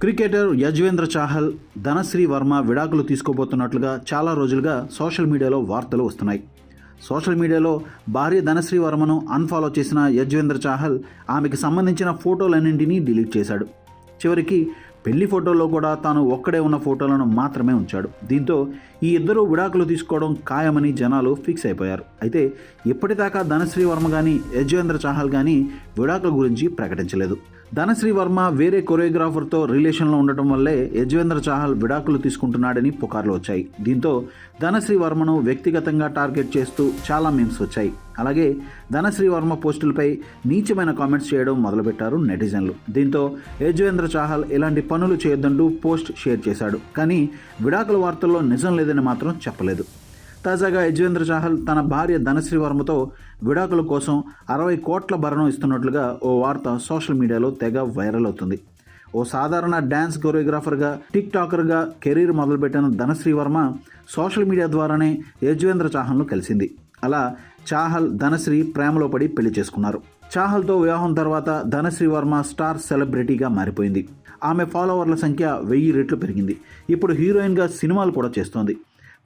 Cricketer Yuzvendra Chahal Dhanashree Varma విడాకులు తీసుకోబోతున్నట్లుగా చాలా రోజులుగా సోషల్ మీడియాలో వార్తలు వస్తున్నాయి. సోషల్ మీడియాలో భార్య ధనశ్రీ వర్మను అన్ఫాలో చేసిన యజ్వేంద్ర చాహల్ ఆమెకి సంబంధించిన ఫోటోలన్నింటినీ డిలీట్ చేశాడు. చివరికి పెళ్ళి ఫోటోలో కూడా తాను ఒక్కడే ఉన్న ఫోటోలను మాత్రమే ఉంచాడు. దీంతో ఈ ఇద్దరు విడాకులు తీసుకోవడం ఖాయమని జనాలు ఫిక్స్ అయిపోయారు. అయితే ఇప్పటిదాకా ధనశ్రీ వర్మ కానీ యజ్వేంద్ర చాహల్ కానీ విడాకుల గురించి ప్రకటించలేదు. ధనశ్రీ వర్మ వేరే కొరియోగ్రాఫర్తో రిలేషన్లో ఉండటం వల్లే యజ్వేంద్ర చాహల్ విడాకులు తీసుకుంటున్నాడని పుకార్లు వచ్చాయి. దీంతో ధనశ్రీ వర్మను వ్యక్తిగతంగా టార్గెట్ చేస్తూ చాలా మీమ్స్ వచ్చాయి. అలాగే ధనశ్రీ వర్మ పోస్టులపై నీచమైన కామెంట్స్ చేయడం మొదలుపెట్టారు నెటిజన్లు. దీంతో యజ్వేంద్ర చాహల్ ఇలాంటి పనులు చేయొద్దంటూ పోస్ట్ షేర్ చేశాడు. కానీ విడాకుల వార్తల్లో నిజం లేదని మాత్రం చెప్పలేదు. తాజాగా యజ్వేంద్ర చాహల్ తన భార్య ధనశ్రీ వర్మతో విడాకుల కోసం అరవై కోట్ల భరణం ఇస్తున్నట్లుగా ఓ వార్త సోషల్ మీడియాలో తెగ వైరల్ అవుతుంది. ఓ సాధారణ డ్యాన్స్ కొరియోగ్రాఫర్గా టిక్ టాకర్గా కెరీర్ మొదలుపెట్టిన ధనశ్రీ వర్మ సోషల్ మీడియా ద్వారానే యజ్వేంద్ర చాహల్ను కలిసింది. అలా చాహల్ ధనశ్రీ ప్రేమలో పడి పెళ్ళి చేసుకున్నారు. చాహల్తో వివాహం తర్వాత ధనశ్రీ వర్మ స్టార్ సెలబ్రిటీగా మారిపోయింది. ఆమె ఫాలోవర్ల సంఖ్య వెయ్యి రెట్లు పెరిగింది. ఇప్పుడు హీరోయిన్గా సినిమాలు కూడా చేస్తోంది.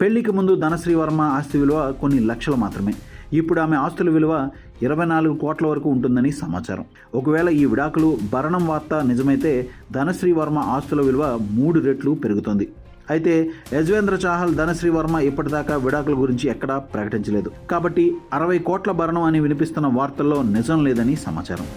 పెళ్ళికి ముందు ధనశ్రీ వర్మ ఆస్తి విలువ కొన్ని లక్షలు మాత్రమే. ఇప్పుడు ఆమె ఆస్తుల విలువ ఇరవై నాలుగు కోట్ల వరకు ఉంటుందని సమాచారం. ఒకవేళ ఈ విడాకులు భరణం వార్త నిజమైతే ధనశ్రీ వర్మ ఆస్తుల విలువ మూడు రెట్లు పెరుగుతుంది. అయితే యజ్వేంద్ర చాహల్ ధనశ్రీ వర్మ ఇప్పటిదాకా విడాకుల గురించి ఎక్కడా ప్రకటించలేదు. కాబట్టి అరవై కోట్ల భరణం అని వినిపిస్తున్న వార్తల్లో నిజం లేదని సమాచారం.